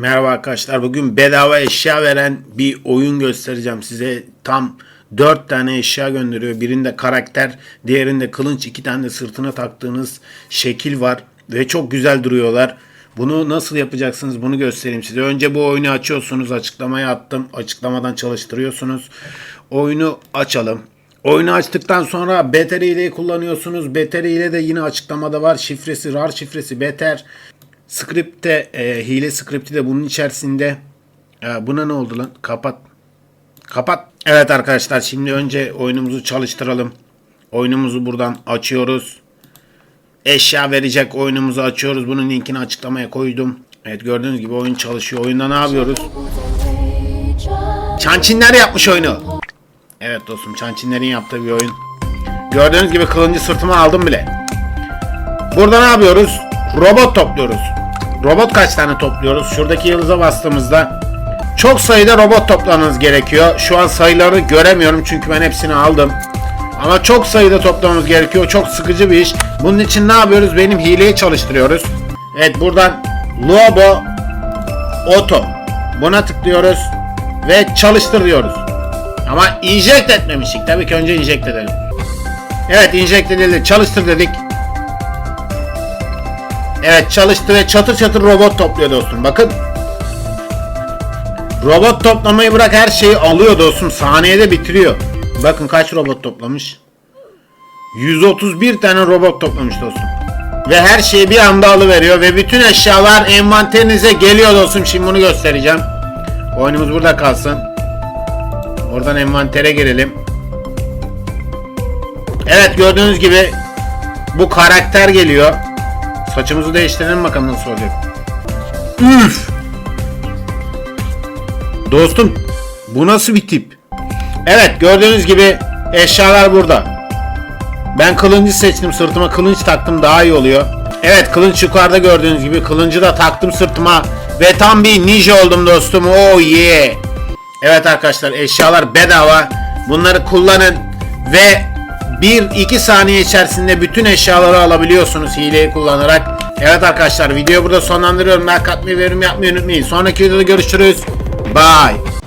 Merhaba arkadaşlar. Bugün bedava eşya veren bir oyun göstereceğim size. Tam 4 tane eşya gönderiyor. Birinde karakter, diğerinde kılınç, iki tane de sırtına taktığınız şekil var. Ve çok güzel duruyorlar. Bunu nasıl yapacaksınız bunu göstereyim size. Önce bu oyunu açıyorsunuz. Açıklamaya attım. Açıklamadan çalıştırıyorsunuz. Oyunu açalım. Oyunu açtıktan sonra Beter ile kullanıyorsunuz. Beter ile de yine açıklamada var. Şifresi, RAR şifresi Beter. Script'te e, hile script'i de bunun içerisinde. E, buna ne oldu lan? Kapat. Kapat. Evet arkadaşlar şimdi önce oyunumuzu çalıştıralım. Oyunumuzu buradan açıyoruz. Eşya verecek oyunumuzu açıyoruz. Bunun linkini açıklamaya koydum. Evet gördüğünüz gibi oyun çalışıyor. Oyunda ne yapıyoruz? Çançinler yapmış oyunu. Evet dostum Çançinler'in yaptığı bir oyun. Gördüğünüz gibi kılıncı sırtıma aldım bile. Burada ne yapıyoruz? Robot topluyoruz. Robot kaç tane topluyoruz? Şuradaki yıldıza bastığımızda çok sayıda robot toplamanız gerekiyor. Şu an sayıları göremiyorum çünkü ben hepsini aldım. Ama çok sayıda toplamamız gerekiyor. Çok sıkıcı bir iş. Bunun için ne yapıyoruz? Benim hileyi çalıştırıyoruz. Evet buradan Lobo Auto. Buna tıklıyoruz ve çalıştır diyoruz. Ama inject etmemiştik. Tabii ki önce inject edelim. Evet inject edildi. Çalıştır dedik. Evet çalıştı ve çatır çatır robot topluyor dostum. Bakın. Robot toplamayı bırak her şeyi alıyor dostum. Saniyede bitiriyor. Bakın kaç robot toplamış. 131 tane robot toplamış dostum. Ve her şeyi bir anda alıveriyor ve bütün eşyalar envanterinize geliyor dostum. Şimdi bunu göstereceğim. Oyunumuz burada kalsın. Oradan envantere girelim. Evet gördüğünüz gibi bu karakter geliyor. Saçımızı değiştirelim bakalım nasıl olacak. Üf! Dostum bu nasıl bir tip? Evet gördüğünüz gibi eşyalar burada. Ben kılıncı seçtim sırtıma kılınç taktım daha iyi oluyor. Evet kılınç yukarıda gördüğünüz gibi kılıncı da taktım sırtıma ve tam bir ninja oldum dostum. Oh yeah. Evet arkadaşlar eşyalar bedava. Bunları kullanın ve 1-2 saniye içerisinde bütün eşyaları alabiliyorsunuz hileyi kullanarak. Evet arkadaşlar videoyu burada sonlandırıyorum. Like atmayı ve yorum yapmayı unutmayın. Sonraki videoda görüşürüz. Bye.